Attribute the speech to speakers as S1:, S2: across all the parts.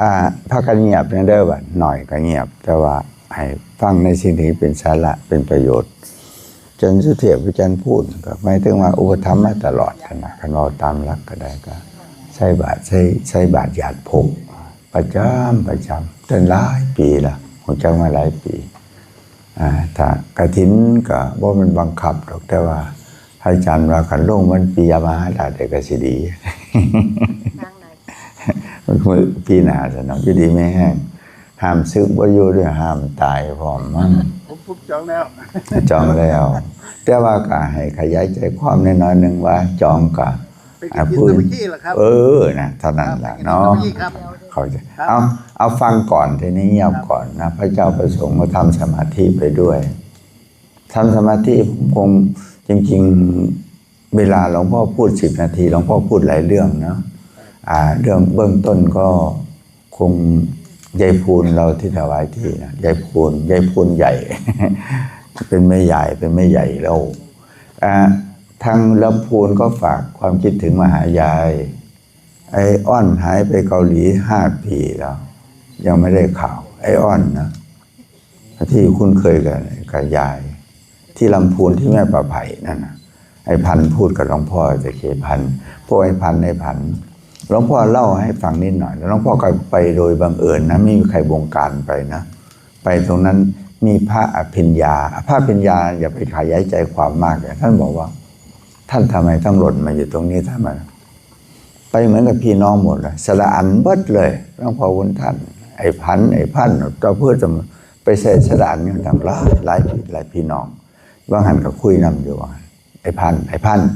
S1: อ่าพากันเงียบนเด้อบัดหน่อยก็เงียบ แต่ว่าให้ฟังในสิ่งที่เป็นสาระเป็นประโยชน์ จนสุเทพอาจารย์พูดก็หมายถึงว่าอุปถัมมาตลอดขนาดคันเราตามหลักก็ได้ก็ใช้บาทใช้ใช้บาทหยาดพกประจำประจำจนหลายปีละผมจำมาหลายปีอ่าถ้ากระถินก็บ่มันบังคับหรอกแต่ว่าพระอาจารย์ว่าขันลงมันปียามาดาแต่ก็สิดี มันคือพี่หนาสนองอยู่ดีไม่แห้งห้ามซึกบ่อยู่ด้วยห้ามตายพร้อมมัน
S2: ผมผมจองแล้ว
S1: จองแล้ว แต่ว่าก็ให้ขยายใจความแน่นอนหนึ่งว่าจองก็
S2: ไปกินกินสมุกี้เหรอครับ
S1: เออนะเท่านั้นแหละเนาะ
S2: ไปกินสมุกี้ครับ
S1: เขาจะเอาเอาฟังก่อนทีนี้เงียบก่อนนะพระเจ้าประสงค์มาทำสมาธิไปด้วยทำสมาธิผมคงจริง ๆ เวลาหลวงพ่อพูดสิบนาทีหลวงพ่อพูดหลายเรื่องเนาะอ่า เรื่องเบื้องต้นก็คงยายพูนเราที่ถวายที่นะยายพูนยายพูนใหญ่ เป็นไม่ใหญ่เป็นไม่ใหญ่แล้วอ่าทางลำพูนก็ฝากความคิดถึงมหายาย ไอ้อ้อนหายไปเกาหลีห้าปีแล้ว ยังไม่ได้ข่าว ไอ้อ้อนนะที่คุ้นเคยกับกับยาย ที่ลำพูนที่แม่ประไผ่นั่นนะไอ้พันธุ์พูดกับหลวงพ่อจะเคพันธุ์พวกไอ้พันธุ์ไอ้พันธุ์ หลวงพ่อเล่าให้ฟังนิดหน่อยหลวงพ่อก็ไปโดยบังเอิญนะไม่มีใครบงการไปนะ ไปตรงนั้นมีพระอภิญญาพระอภิญญาอย่าไปขยายใจความมากเลยท่านบอกว่า ท่านทำไมต้องหล่นมาอยู่ตรงนี้ท่านมาไปเหมือนกับพี่น้องหมดเลยสละอันเบิดเลยหลวงพ่อคุณท่าน ไอ้พันธ์ไอ้พันธ์เจ้าเพื่อจะไปใส่สละอันกันทำหลายหลายหลายพี่น้อง ว่าหันก็คุยนำอยู่ว่าไอ้พันธ์ไอ้พันธ์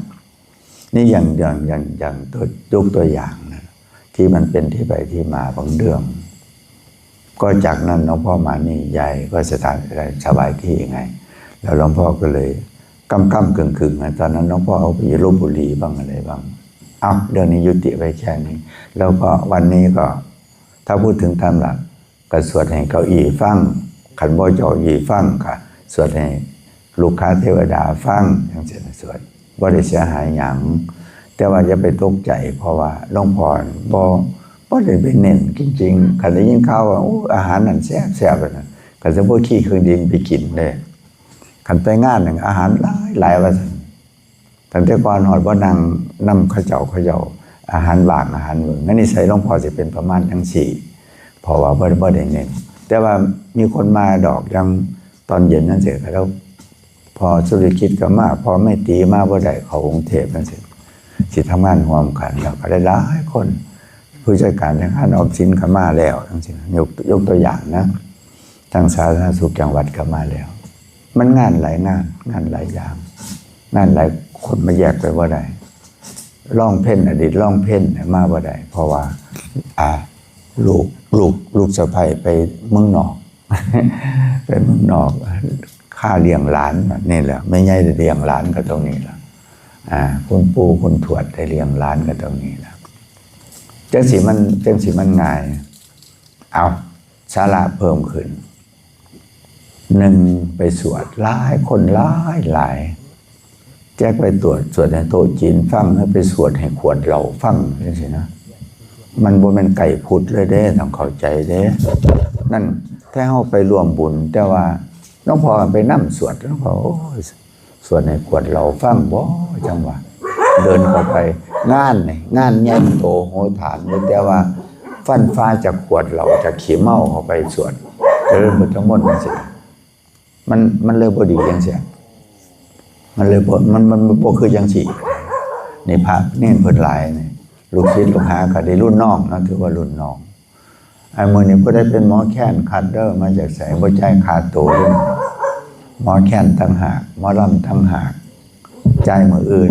S1: นี่อย่างอย่างอย่างอย่างตัวยกตัวอย่างนะที่มันเป็นที่ไปที่มาของเรื่อง ก็จากนั้นหลวงพ่อมานี่ยายก็สถานอะไรสบายที่ไง แล้วหลวงพ่อก็เลยกำกำกึ่งกึ่งๆตอนนั้นหลวงพ่อเอาไปลบบุรีบ้างอะไรบ้างเอาเรื่องนี้ยุติไปแค่นี้ แล้วก็วันนี้ก็ ถ้าพูดถึงตามหลักก็สวดให้เก้าอี้ฟังขันบ่เจ้าอี้ฟังค่ะ สวดให้ลูกค้าเทวดาฟังอย่างเช่นสวด บ่ได้เสียหายหยังแต่ว่าอย่าไปตกใจ เพราะว่าหลวงพ่อบ่บ่ได้ไปเน้นจริงๆคันได้ยินข่าวว่าโอ้อาหารนั่นแซ่บแซ่บนั้นก็จะบ่ขี้เครื่องดินไปกินเด้คันไปงานหนึ่งอาหารหลายหลายว่าซั่นตั้งแต่ก่อนหอดว่านางนำข้าวเจ้าข้าวเจ้าอาหารบางอาหารเมืองนั่นนี่ใส่หลวงพ่อจะเป็นประมาณทั้งสี่เพราะว่าบ่ด้บ่ได้เน้นแต่ว่ามีคนมาดอกยังตอนเย็นนั่นเสร็จแล้ว พอสุริคิดก็มาพอไม่ตีมาบ่ได้เขากรุงเทพนั่นสร็จสิทำงานร่วมกันแล้วก็ได้หลายคนผู้จัดการธนาคารออมสินกมาแล้วทั้งสิ้นยกยกตัวอย่างนะทางสาธารณสุขจังหวัดกมาแล้ว มันงานหลายงาน งานหลายอย่างนั่นหลายคนมาแยกไปว่าได้ล่องเพ่นอดีตล่องเพ่นมาว่าได้เพราะว่า อ่าลูกลูกลูกสะใภ้ไปเมืองนอก ไปเมืองนอก ค่าเลี้ยงหลานนี่แหละ ไม่ใช่เลี้ยงหลานก็ตรงนี้แหละอ่าคุณปู่คุณถวดได้เลี้ยงหลานก็ตรงนี้แหละจังสีมันจังสีมันง่าย เอาสาระเพิ่มขึ้นหนึ่งไปสวดหลายคนหลายหลายแจ็คไปตรวจสวดให้โตะจีนฟังให้ไปสวดให้ขวดเหล่าฟังนี่สินะมันบ่แม่นไก่พุดเลยเด้ต้องเข้าใจเด้ นั่นถ้าเฮาไปร่วมบุญแต่ว่า น้องพ่อไปนั่สวดน้องพ่อโอ้ยสวดให้ขวดเหล่าฟังบ่จังหวะเดินเข้าไป งานนี่งานใหญ่โตโหฐานอยู่แต่ว่า ฟันฟ้าจากขวดเหล่าจากขี้เมาเข้าไปสวดเจริญพุทธมนต์นั่นสิมันมันเลยบ่ดีจังซี่มันเลยบ่มันมันมันบ่คือจังสี่นี่พระเน้นเพิ่นลายนี่ลูกศิษย์ลูกหาก็ได้รุ่นน้องนะถือว่ารุ่นน้อง ไอ้มือนี้ผู้ใดเป็นหมอแค้นคัดเดอร์มาจากไสบ่จ่ายค่าตัวเลยหมอแค้นต่างหากหมอลำต่างหาก ใจมืออื่น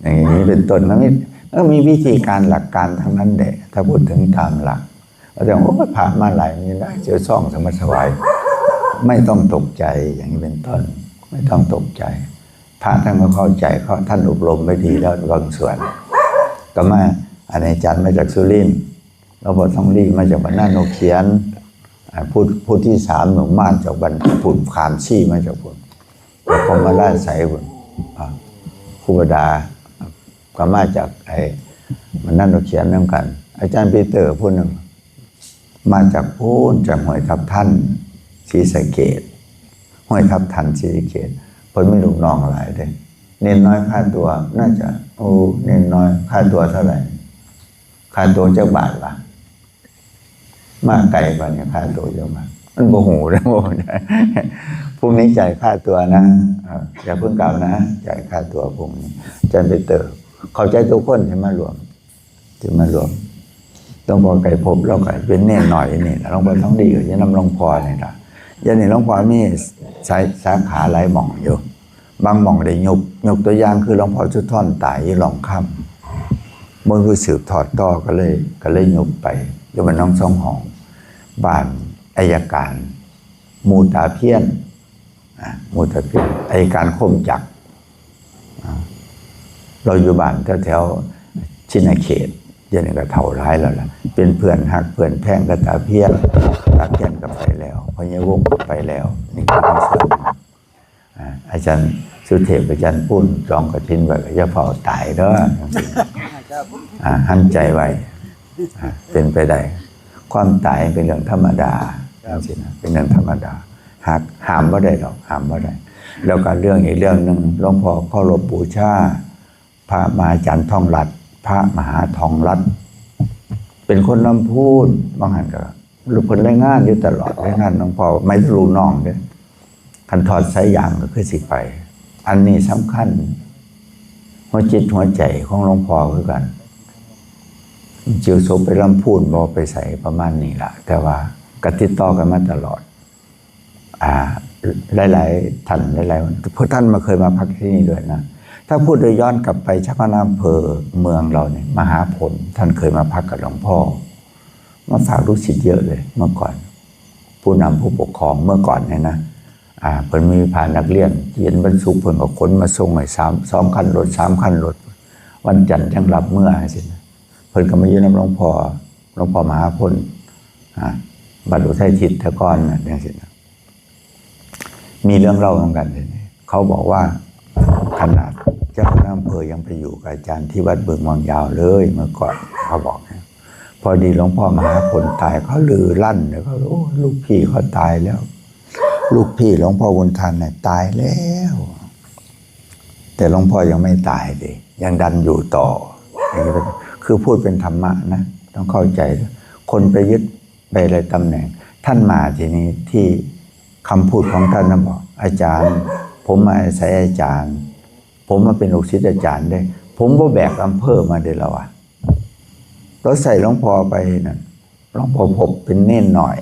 S1: อย่างนี้เป็นต้นมันมีมันมีวิธีการหลักการทั้งนั้นแหละถ้าพูดถึงตามหลักเราจะโอ้ยผ่านมาหลายมีหลายเจอซ่องสมัสวายไม่ต้องตกใจอย่างนี้เป็นต้น ไม่ต้องตกใจพระท่านก็เข้าใจเขาท่านอบรมไปดีแล้วบางส่วน ก็มาอันนี้อาจารย์มาจากสุรินทร์ เราบอต้องรีบมาจากบรรณาโนเขียนพูดพูดที่สามหนุ่มมาจากบรรพุนขามชี่มาจากพุนแล้วก็มาล่าใสพุนอ่าครูบดาก็มาจากไอ้บรรณาโนเขียนนั่นกัน อาจารย์ปีเตอร์ผู้หนึ่งมาจากพูนจากห้วยทับท่านศรีสะเกดห้วยทับทันศรีสะเกดเพิ่นไม่ลูกน้องหลายเลยเน้นน้อยค่าตัวน่าจะโอ้เน้นน้อยค่าตัวเท่าไหร่ค่าตัวเจ้าบาทละ มากไกลกว่าเนี่ยค่าตัวเจ้าบาทมันโมโหนะโมโหนะพรุ่งนี้จ่ายค่าตัวนะอ่าอย่าเพิ่งกล่าวนะจ่ายค่าตัวพรุ่งนี้อาจารย์ปีเตอร์เข้าใจทุกคนที่มารวมที่มารวมต้องพอไก่พบเราก็เป็นเน่นหน่อยนี่นะหลวงพ่อท้องดีกับยันนำหลวงพ่อนี่ละยันนี่หลวงพ่อมีสายสาขาหลายหม่องอยู่บางหม่องได้ยกยกตัวอย่างคือหลวงพ่อชุดท่อนตายอยู่หลองค่ำมันคือสืบทอดต่อก็เลย ก็เลยยกไป อยู่บ้านน้องสองห้องบ้านอายการหมูตาเพี้ยนอะหมูตาเพี้ยนอายการคมจักรอะเราอยู่บ้านแถวๆชินาเขตเดี๋ยวนี้ก็เท่าร้ายแล้วล่ะ เป็นเพื่อนหักเพื่อนแพงกับตาเพี้ยนตาเพี้ยนก็ไปแล้วพญาวงศ์ก็ไปแล้ว นี่คือในส่วนหนึ่งอ่าอาจารย์สุเทพอาจารย์ปุ้นจองกระทินไว้ก็จะเฝ้าตายเด้ออ่าหันใจไว้อ่า เป็นไปได้ ความตายเป็นเรื่องธรรมดาจริงๆนะเป็นเรื่องธรรมดาหากห้ามว่าได้หรอกห้ามว่าได้ แล้วก็เรื่องอีกเรื่องหนึ่งหลวงพ่อเคารพบูชาพระมหาจันทร์ทองรัตน์พระมหาทองรัตน์เป็นคนลำพูนบางหันก็ลูกคนรายงานอยู่ตลอดรายงานหลวงพ่อไม่ทะลุน้องเลยคันถอดสายยางก็คือสิไป อันนี้สำคัญหัวจิตหัวใจของหลวงพ่อคือกัน จิวศพไปลำพูนบอไปใส่ประมาณนี้ละแต่ว่ากติดต่อกันมาตลอด อ่าหลายๆท่านหลายๆพวกท่านมาเคยมาพักที่นี่ด้วยนะถ้าพูดโดยย้อนกลับไปชักนาอำเภอเมืองเราเนี่ยมหาผล ท่านเคยมาพักกับหลวงพ่อ มาฝากลูกศิษย์เยอะเลย เมื่อก่อน ผู้นำผู้ปกครองเมื่อก่อนเนี่ยนะอ่าเพิ่นมีพานักเรียนเย็นวันศุกเพิ่นก็ขนมาส่งให้สามสองคันรถสามคันรถวันจันทร์จังรับเมื่อสินะ พิ่นก็มาเยือนหลวงพ่อหลวงพ่อมหาพลอ่าบัดอุทัยทิศตะกอนน่ะอย่างสินมีเรื่องเล่าเหมือนกันเลยเขาบอกว่าขนาดเจ้าคณะอำเภอยังไปอยู่กับอาจารย์ที่วัดเบิงวังยาวเลยเมื่อก่อนเขาบอกนะพอดีหลวงพ่อมหาพลตายเขาลือลั่นเลยเขาโอ้ลูกพี่เขาตายแล้ว ลูกพี่หลวงพ่อบุญทันเนี่ยตายแล้ว แต่หลวงพ่อยังไม่ตายเลยยังดันอยู่ต่ออย่างนี้ คือพูดเป็นธรรมะนะต้องเข้าใจ คนไปยึดไปอะไรตำแหน่ง ท่านมาทีนี้ที่คำพูดของท่านนะบอกอาจารย์ ผมมาอาศัยอาจารย์ ผมมาเป็นลูกศิษย์อาจารย์ได้ ผมก็แบกอำเภอมาเดี๋ยวอะเราใส่หลวงพ่อไปนั่นหลวงพ่อพบเป็นเน่นหน่อย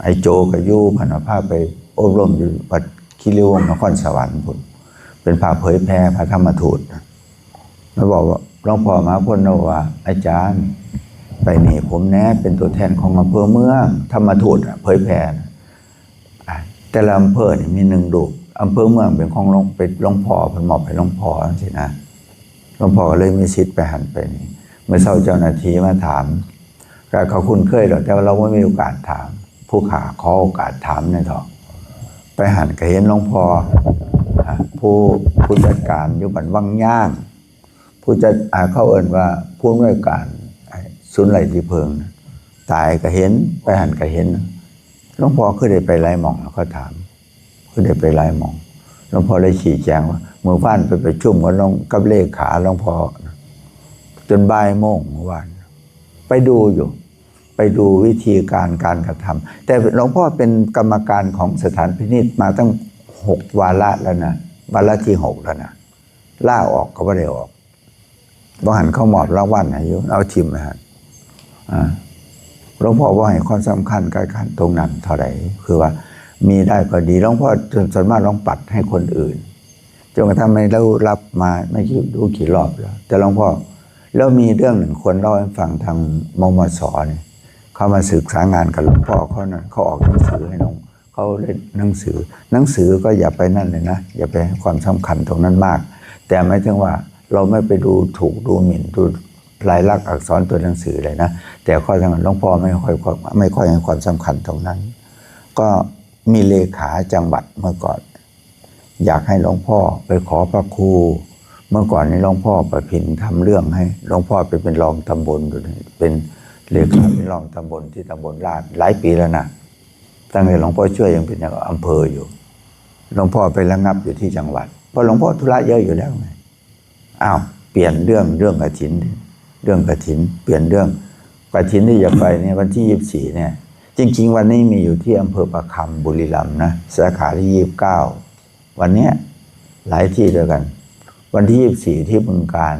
S1: ไอโจกับยูพันธภาพไปอบรมอยู่วัดคิริวงนครสวรรค์พุ่นเป็นพระเผยแพร่พระธรรมทูตนะแล้วบอกว่า หลวงพ่อมหาพลบอกว่า อาจารย์ ไปนี่ผมแน่เป็นตัวแทนของอำเภอเมืองธรรมทูตเผยแพร่นแต่ละอำเภอนี่มีหนึ่งรูอำเภอเมืองเป็นของหลวงเป็นหลวงพ่อเป็นหมอบไปหลวงพ่อสินะหลวงพ่อก็เลยมีสิทธิ์ไปหันไปนี่เมื่อเช้าเจ้าหน้าที่มาถามก็เขาคุ้นเคยหรอกแต่ว่าเราไม่มีโอกาสถาม ผู้ขาขอโอกาสถามในอยเถอะไปหันก็เห็นหลวงพ่ออะผู้ผู้จัดการอยู่บันวังย่าง ผู้จัดอ่าเข้าเอ่นว่าผู้อำนวยการไอ้ศูนย์ไหลที่เพิงนะตายก็เห็นไปหันก็เห็นหลวงพ่อคือได้ไปไล่หมองแล้วก็ถามคือได้ไปไล่หมองหลวงพ่อเลยชี้แจงว่าเมื่อวานไปไประชุมกับหลวงกับเลขาหลวงพ่อจนบ่ายโมงเมื่อวาน ไปดูอยู่ ไปดูวิธีการการกระทำแต่หลวงพ่อเป็นกรรมการของสถานพินิจมาตั้งหกวาระแล้วนะวาระที่หกแล้วนะล่าออกก็ไม่ได้ออก บาหันเข้าหมอบรางวัลอายุเอาทิมนะฮะหลวงพ่อว่าให้ความสำคัญกับการตรงนั้นเท่าไหร่คือว่า มีได้ก็ดีหลวงพ่อจนส่วนมากหลวงปัดให้คนอื่นจนกระทั่งไม่ได้รับมาไม่คิดดูกี่รอบแล้ว แต่หลวงพ่อแล้วมีเรื่องหนึ่งคนเล่าให้ฟังทางมมสเนี่ยเขามาศึกษางานกับหลวงพ่อเขานะเขาออกหนังสือให้น้องเขาเล่นหนังสือ หนังสือก็อย่าไปนั่นเลยนะ อย่าไปให้ความสำคัญตรงนั้นมาก แต่ไม่ถึงว่า เราไม่ไปดูถูกดูหมิ่นดูลายลักษณ์อักษรตัวหนังสือเลยนะ แต่ข้อสำคัญหลวงพ่อไม่ค่อยไม่ค่อยให้ความสำคัญตรงนั้น ก็มีเลขาจังหวัดเมื่อก่อน อยากให้หลวงพ่อไปขอพระครู เมื่อก่อนนี้หลวงพ่อประพินทำเรื่องให้หลวงพ่อไปเป็นรองตำบลอยู่เป็นเลขาเป็นรองตำบลที่ตำบลลาดหลายปีแล้วนะตั้งแต่หลวงพ่อช่วยยังเป็นอย่าอำเภออยู่หลวงพ่อไประงับอยู่ที่จังหวัดเพราะหลวงพ่อธุระเยอะอยู่แล้วไง อ้าวเปลี่ยนเรื่องเรื่องกระถิน เรื่องกระถิน เปลี่ยนเรื่องกระถินที่จะไปเนี่ยวันที่ยี่สิบสี่เนี่ย จริง ๆ วันนี้มีอยู่ที่อำเภอประคำบุรีรัมย์นะสาขาที่ยี่สิบเก้าวันเนี้ยหลายที่ด้วยกัน วันที่ยี่สิบสี่ที่บึงการ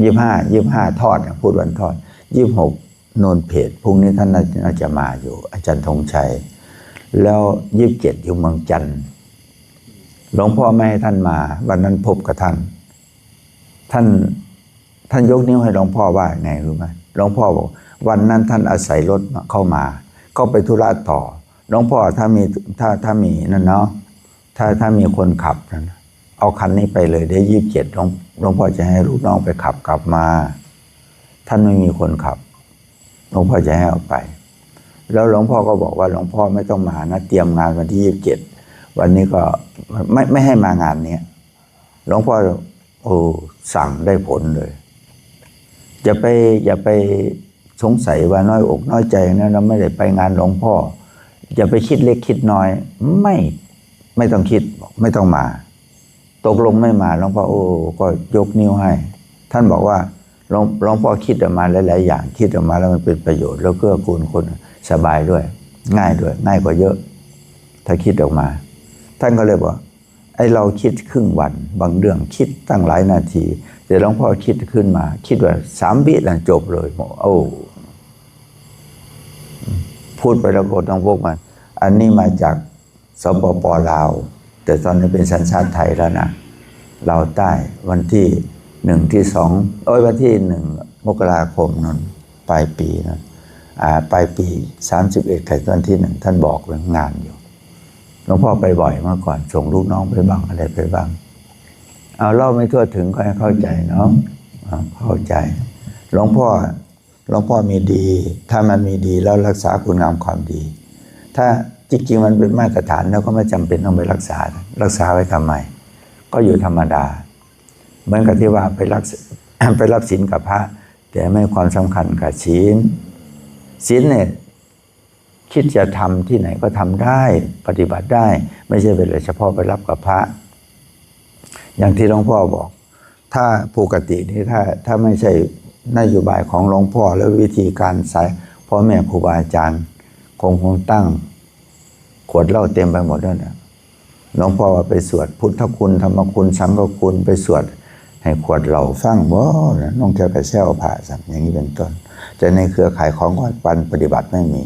S1: ยี่ห้ายี่ห้าทอดนะพูดวันทอดยี่หกโนนเพจพรุ่งนี้ท่านน่าจะมาอยู่ อาจารย์ธงชัย แล้วยี่สิบเจ็ดอยู่เมืองจันทร์หลวงพ่อไม่ให้ท่านมา วันนั้นพบกับท่าน ท่านท่านยกนิ้วให้หลวงพ่อว่าไงรู้ไหมหลวงพ่อบอกวันนั้นท่านอาศัยรถเข้ามา ก็ไปธุระต่อหลวงพ่อถ้ามีถ้าถ้ามีนั่นเนาะถ้าถ้ามีคนขับนั่นเอาคันนี้ไปเลยได้ยี่สิบเจ็ดหลวงหลวงพ่อจะให้ลูกน้องไปขับกลับมา ท่านไม่มีคนขับหลวงพ่อจะให้เอาไป แล้วหลวงพ่อก็บอกว่าหลวงพ่อไม่ต้องมานะ เตรียมงานวันที่ยี่สิบเจ็ดวันนี้ก็ไม่ไม่ให้มางานเนี้ยหลวงพ่อ โอ้สั่งได้ผลเลยอย่าไปอย่าไปสงสัยว่าน้อยอกน้อยใจนะเราไม่ได้ไปงานหลวงพ่ออย่าไปคิดเล็กคิดน้อย ไม่ไม่ต้องคิดไม่ต้องมา ตกลงไม่มาหลวงพ่อโอ้ก็ยกนิ้วให้ ท่านบอกว่าหลวงหลวงพ่อคิดออกมาหลาย ๆ อย่างคิดออกมาแล้วมันเป็นประโยชน์ แล้วเกื้อกูลคนสบายด้วย ง่ายด้วย ง่ายกว่าเยอะ ถ้าคิดออกมา ท่านก็เลยบอก ไอเราคิดครึ่งวัน บางเรื่องคิดตั้งหลายนาที เดี๋ยวหลวงพ่อคิดขึ้นมา คิดว่าสามวิแล้วจบเลยบอกโอ้พูดไปแล้วก็ต้องพวกมัน อันนี้มาจากสปปลาว แต่ตอนนี้เป็นสัญชาติไทยแล้วนะลาใต้วันที่หนึ่งที่สองโอ้ยวันที่หนึ่งมกราคมนั้นปลายปีนั้นอ่าปลายปีสามสิบเอ็ดไข่วันที่หนึ่งท่านบอกเรื่องงานอยู่ หลวงพ่อไปบ่อยมื่อก่อน ส่งลูกน้องไปบ้างอะไรไปบ้าง เอาเล่าไม่ทั่วถึงก็ให้เข้าใจเนาะเข้าใจหลวงพ่อหลวงพ่อมีดี ถ้ามันมีดีแล้วรักษาคุณงามความดี ถ้าจริงๆมันเป็นมาตรฐานแล้วก็ไม่จำเป็นต้องไปรักษา รักษาไว้ทำไม ก็อยู่ธรรมดา เหมือนกับที่ว่าไปรักไปรับศีลกับพระ แต่ไม่ความสำคัญกับศีลศีลเนี่ย คิดจะทำที่ไหนก็ทำได้ ปฏิบัติได้ ไม่ใช่เป็นเฉพาะไปรับกับพระ อย่างที่หลวงพ่อบอก ถ้าปกตินี่ถ้าถ้าไม่ใช่นโยบายของหลวงพ่อแล้ววิธีการใส่พ่อแม่ครูบาอาจารย์ คงคงตั้ง ขวดเหล้าเต็มไปหมดแล้วนะหลวงพ่อว่าไปสวดพุทธคุณธรรมคุณสังฆคุณไปสวดให้ขวดเหล้าฟังบ่นะน้องจะไปแซวผ่าสักอย่างนี้เป็นต้น แต่ในเครือข่ายของวัดปันปฏิบัติไม่มี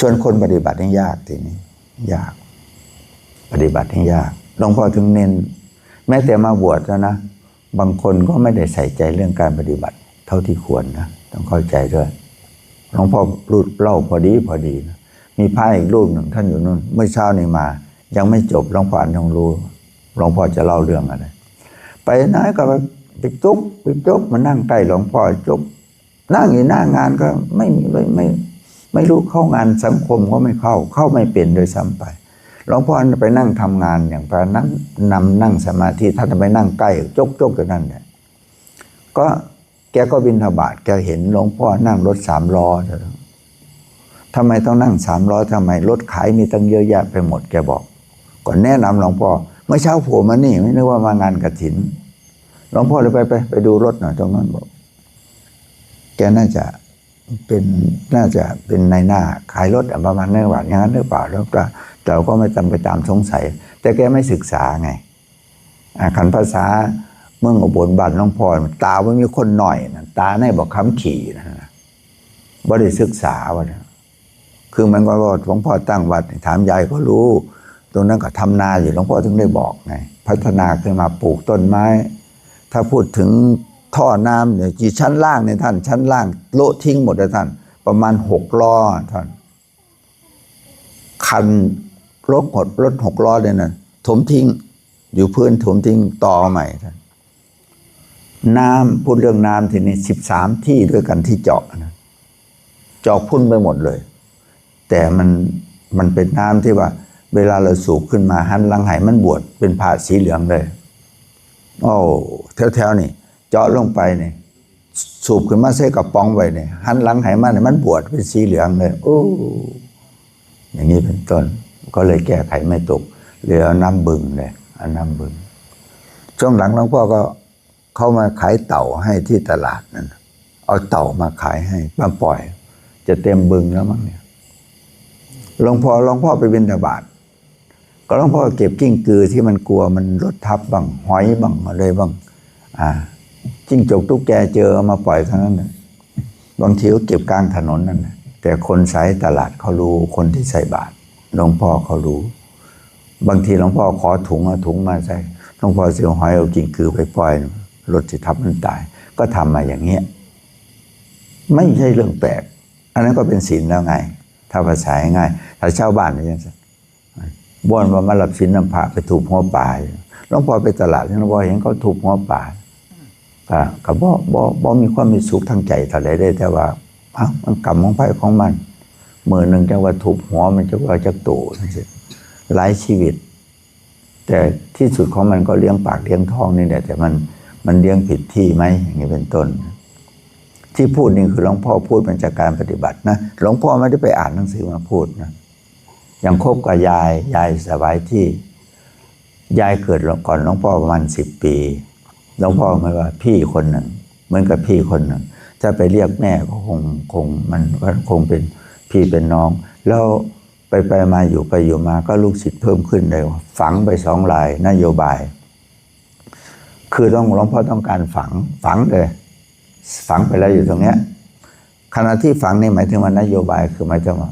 S1: ส่วนคนปฏิบัตินี่ยากทีนี้ยาก ปฏิบัติให้ยากหลวงพ่อถึงเน้น แม้แต่มาบวชแล้วนะ บางคนก็ไม่ได้ใส่ใจเรื่องการปฏิบัติ เท่าที่ควรนะ ต้องเข้าใจด้วยหลวงพ่อรูดเล่าพอดีพอดีนะมีพระอีกรูปหนึ่งท่านอยู่นู่นเมื่อเช้านี้มา ยังไม่จบหลวงพ่ออันทองรู้หลวงพ่อจะเล่าเรื่องอะไร ไปไหนก็ไปไปจุกไปจุกมานั่งใกล้หลวงพ่อจุกนั่งอยู่หน้างานก็ไม่มีไม่ไม่ ไม่รู้เข้างานสังคมก็ไม่เข้า เข้าไม่เป็นโดยซ้ำไปหลวงพ่อไปนั่งทำงานอย่างพระนั่งนำนั่งสมาธิท่านไปนั่งใกล้จกจกอยู่นั่นเนี่ยก็แกก็บินทบาทแกเห็นหลวงพ่อนั่งรถสามล้อทำไมต้องนั่งสามล้อทำไมรถขายมีตั้งเยอะแยะไปหมดแกบอก ก่อนแนะนำหลวงพ่อเมื่อเช้าผมมานี่ ไม่นึกว่ามางานกระถินหลวงพ่อเลยไปไปไปดูรถหน่อยตรงนั้นบอก แกน่าจะ เป็นน่าจะเป็นในหน้าขายรถประมาณนั้นว่าอย่างนั้นหรือเปล่าแล้วก็เราก็ไม่จำไปตามสงสัย แต่แกไม่ศึกษาไงขันภาษาเมืองอบลบ้านหลวงพ่อตาไม่มีคนหน่อยนะตาในบอกคำขี่นะบ่ได้ศึกษาวะนะคือมันก็หลวงพ่อตั้งวัดถามยายก็รู้ ตรงนั้นก็ทำนาอยู่หลวงพ่อถึงได้บอกไงพัฒนาขึ้นมาปลูกต้นไม้ ถ้าพูดถึง ท่อน้ำเนี่ยกี่ชั้นล่างเนี่ยท่าน ชั้นล่างโละทิ้งหมดเลยท่าน ประมาณหกล้อท่าน คันรถหดรถหกล้อเนี่ยนะถมทิ้ง อยู่พื้นถมทิ้งต่อใหม่ท่านน้ำพูดเรื่องน้ำทีนี้สิบสามที่ด้วยกันที่เจาะนะเจาะพุ่นไปหมดเลย แต่มันมันเป็นน้ำที่ว่า เวลาเราสูบขึ้นมาหันลังไหมันบวชเป็นผ่าสีเหลืองเลยโอ้แถวๆนี่ เจาะลงไปเนี่ยสูบขึ้นมาใส่กระป๋องไว้เนี่ยหันหลังไหมาเนี่ยมันบวชเป็นสีเหลืองเลยโอ้อย่างนี้เป็นต้น ก็เลยแก้ไขไม่ตกเหลือเอาน้ำบึงเลยเอาน้ำบึง ช่วงหลังหลวงพ่อก็เข้ามาขายเต่าให้ที่ตลาดนั่นเอาเต่ามาขายให้มาปล่อย จะเต็มบึงแล้วมั้งเนี่ยหลวงพ่อหลวงพ่อไปบิณฑบาตก็หลวงพ่อเก็บกิ้งกือที่มันกลัวมันรถทับบ้างหอยบ้างอะไรบ้าง อ่า จิ้งจกตุ๊กแกเจอเอามาปล่อยเท่านั้นนะบางทีก็เก็บกลางถนนนั่นนะแต่คนใช้ตลาดเขารู้คนที่ใส่บาตรหลวงพ่อเขารู้ บางทีหลวงพ่อขอถุงเอาถุงมาใส่หลวงพ่อเสียวหอยเอากิ่งคือไปปล่อยรถจะทับมันตาย ก็ทำมาอย่างเงี้ยไม่ใช่เรื่องแปลก อันนั้นก็เป็นศีลแล้วไง ถ้าภาษาง่ายถ้าชาวบ้านนี่ยจะบ่นว่ามาหลับศีลน้ำพระไปถูกหัวป่าหลวงพ่อไปตลาดหลวงพ่อเห็นเขาถูกหัวป่า ก็ก็บ่บ่บ่มีความมีสุขทางใจเท่าไรได้แต่ว่าอ้ามันกรรมของไฟของมันมือหนึ่งจะว่าถูกหัวมันจะว่าจะตู่นั่นสิหลายชีวิต แต่ที่สุดของมันก็เลี้ยงปากเลี้ยงท้องนี่แหละแต่มันมันเลี้ยงผิดที่ไหมอย่างนี้เป็นต้น ที่พูดนี่คือหลวงพ่อพูดเป็นจากการปฏิบัตินะหลวงพ่อไม่ได้ไปอ่านหนังสือมาพูดนะอย่างคบกับยายยายสบายที่ ยายเกิดก่อนหลวงพ่อประมาณสิบปี หลวงพ่อหมายว่า พี่คนหนึ่งเหมือนกับพี่คนหนึ่งถ้าไปเรียกแม่ก็คงคงมันก็คงเป็นพี่เป็นน้อง แล้วไปไปมาอยู่ไปอยู่มาก็ลูกศิษย์เพิ่มขึ้นเลยฝังไปสองลายนโยบาย คือต้องหลวงพ่อต้องการฝังฝังเลยฝังไปแล้วอยู่ตรงเนี้ยขณะที่ฝังนี่หมายถึงว่านโยบายคือหมายถึงว่า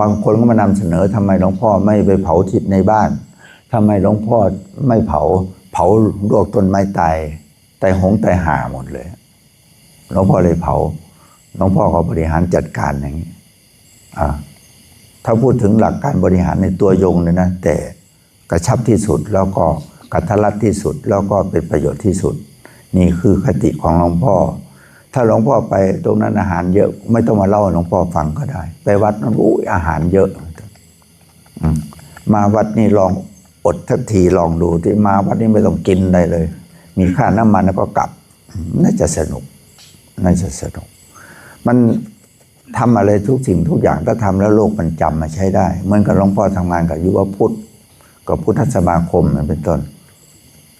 S1: บางคนก็มานำเสนอทำไมหลวงพ่อไม่ไปเผาทิศในบ้านทำไมหลวงพ่อไม่เผา ผาลวกต้นไม้ตายตายหงตายห่าหมดเลยหลวงพ่อเลยเผาหลวงพ่อก็บริหารจัดการอย่างนี้อ่าถ้าพูดถึงหลักการบริหารในตัวยงเนี่ยนะ แต่กระชับที่สุดแล้วก็กระทัดรัดที่สุดแล้วก็เป็นประโยชน์ที่สุด นี่คือคติของหลวงพ่อ ถ้าหลวงพ่อไปตรงนั้นอาหารเยอะไม่ต้องมาเล่าหลวงพ่อฟังก็ได้ ไปวัดนั้นอุ้ยอาหารเยอะอมมาวัดนี่ลอง อดทักทีลองดูที่มาวัดนี่ไม่ต้องกินได้เลย มีค่าน้ำมันแล้วก็กลับ น่าจะสนุก น่าจะสนุก มันทำอะไรทุกสิ่งทุกอย่างถ้าทำแล้วโลกมันจำมาใช้ได้ เหมือนกับหลวงพ่อทำงานกับยุวพุทธกับพุทธสมาคมเป็นต้น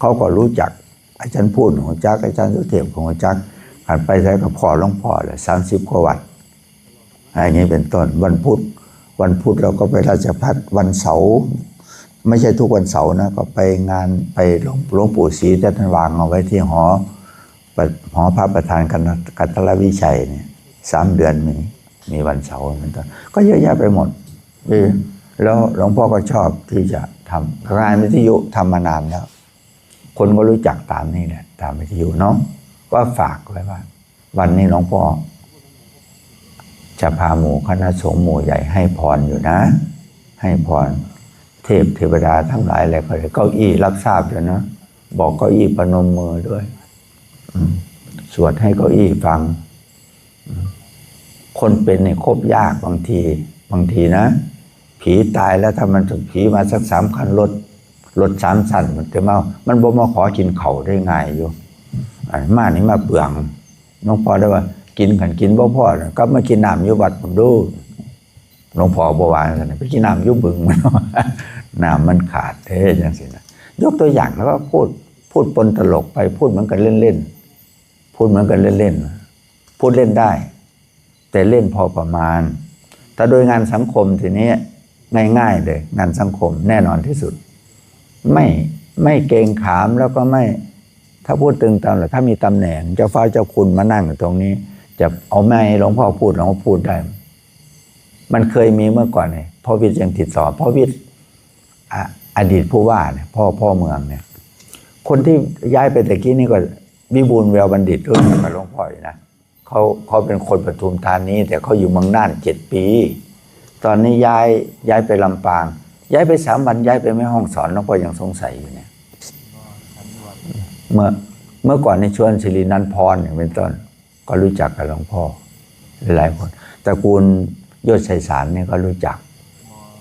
S1: เขาก็รู้จักอาจารย์พูดหัวจักอาจารย์สุเทพของหัวจักผ่านไปใช้กับพ่อหลวงพ่อเลยสามสิบกว่าวัดอย่างนี้เป็นต้นวันพุธวันพุธเราก็ไปราชพัฒวันเสาร์ ไม่ใช่ทุกวันเสาร์นะก็ไปงานไปหลวงหลวงปู่ศรีท่านวางเอาไว้ที่หอประหอพระประธานกันกัตลวิชัยเนี่ยสามเดือนมีมีวันเสาร์เป็นต้นก็เยอะแยะไปหมดเออแล้วหลวงพ่อก็ชอบที่จะทำงานวิทยุทำมานานแล้ว คนก็รู้จักตามนี่แหละตามวิทยุเนาะก็ฝากไว้ว่า วันนี้หลวงพ่อจะพาหมู่คณะสงฆ์หมู่ใหญ่ให้พรอยู่นะ ให้พร เทพเทวดาทั้งหลายอะไรก็เลยเก้าอี้รับทราบอยู่นะบอกเก้าอี้ประนมมือด้วยสวดให้เก้าอี้ฟัง คนเป็นเนี่ยคบยากบางที บางทีนะ ผีตายแล้วถ้ามันถูกผีมาสักสามคันรถรถสามสันมันจะมามันบ่มาขอกินเขาได้ง่ายอยู่อันมานี่มาเปลืองน้องพ่อได้ว่า กินขันกินบ่พ่อก็มากินน้ำยู่วัดผมดูหลวงพ่อบ่วางกันไปกินน้ำยุบบึงมัน น้ำมันขาดเท่จังสินะยกตัวอย่างแล้วก็พูดพูดปนตลกไปพูดเหมือนกันเล่นๆพูดเหมือนกันเล่นๆพูดเล่นได้ แต่เล่นพอประมาณถ้าโดยงานสังคมทีนี้ง่ายๆเลยงานสังคมแน่นอนที่สุด ไม่ไม่เกงขามแล้วก็ไม่ถ้าพูดตึงตามหลักถ้ามีตำแหน่งเจ้าฟ้าเจ้าคุณมานั่งอยู่ตรงนี้ จะเอาแม่ให้หลวงพ่อพูดหลวงพ่อพูดได้ มันเคยมีเมื่อก่อนเนี่ยพ่อวิทย์ยังติดสอบพ่อวิทย์ อดีตผู้ว่าเนี่ยพ่อพ่อเมืองเนี่ย คนที่ย้ายไปแต่กี้นี่ก็วิบูลย์แววบัณฑิตรุ่นเดียวกับหลวงพ่ออยู่นะเขาเขาเป็นคนปทุมธานีแต่เขาอยู่เมืองน่านเจ็ดปี ตอนนี้ย้ายย้ายไปลำปาง ย้ายไปสามวันย้ายไปแม่ห้องสอนหลวงพ่อยังสงสัยอยู่เนี่ยเมื่อเมื่อก่อนในชวนสิรินันพรอย่างเป็นต้น ก็รู้จักกับหลวงพ่อหลายคนตระกูลยศชัยสารเนี่ยก็รู้จัก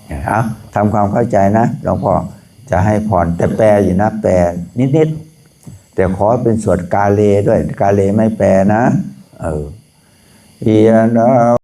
S1: เอาทำความเข้าใจนะหลวงพ่อจะให้พรแต่แปลอยู่นะ แปลนิดๆแต่ขอเป็นสวดกาเลด้วย กาเลไม่แปลนะ เออเอียนะ